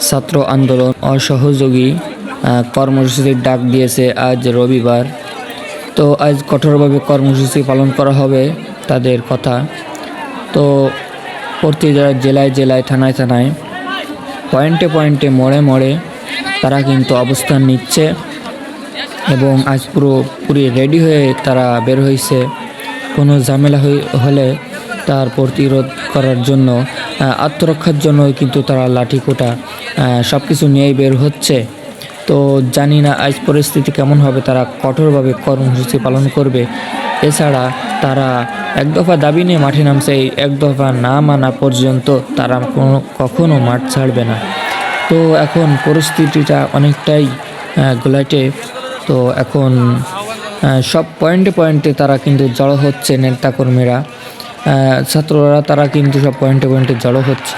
ছাত্র আন্দোলন, অসহযোগী কর্মসূচির ডাক দিয়েছে আজ রবিবার। তো আজ কঠোরভাবে কর্মসূচি পালন করা হবে তাদের কথা। তো প্রতি জেলা- জেলায় জেলায়, থানায় থানায়, পয়েন্টে পয়েন্টে, মোড়ে মোড়ে তারা কিন্তু অবস্থান নিচ্ছে এবং আজ পুরো পুরি রেডি হয়ে তারা বের হয়েছে কোনো ঝামেলা হলে তার প্রতিরোধ করার জন্য আত্মরক্ষার জন্য কিন্তু তারা লাঠি কোটা সব কিছু নিয়েই বের হচ্ছে। তো জানি না আজ পরিস্থিতি কেমন হবে, তারা কঠোরভাবে কর্মসূচি পালন করবে। এছাড়া তারা এক দফা দাবি নিয়ে মাঠে নামছে, এই এক দফা না মানা পর্যন্ত তারা কোনো, কখনো মাঠ ছাড়বে না। তো এখন পরিস্থিতিটা অনেকটাই ঘোলাটে তো এখন সব পয়েন্টে পয়েন্টে তারা কিন্তু জড়ো হচ্ছে নেতাকর্মীরা। ছাত্ররা তারা কিন্তু সব পয়েন্টে পয়েন্টে জড়ো হচ্ছে।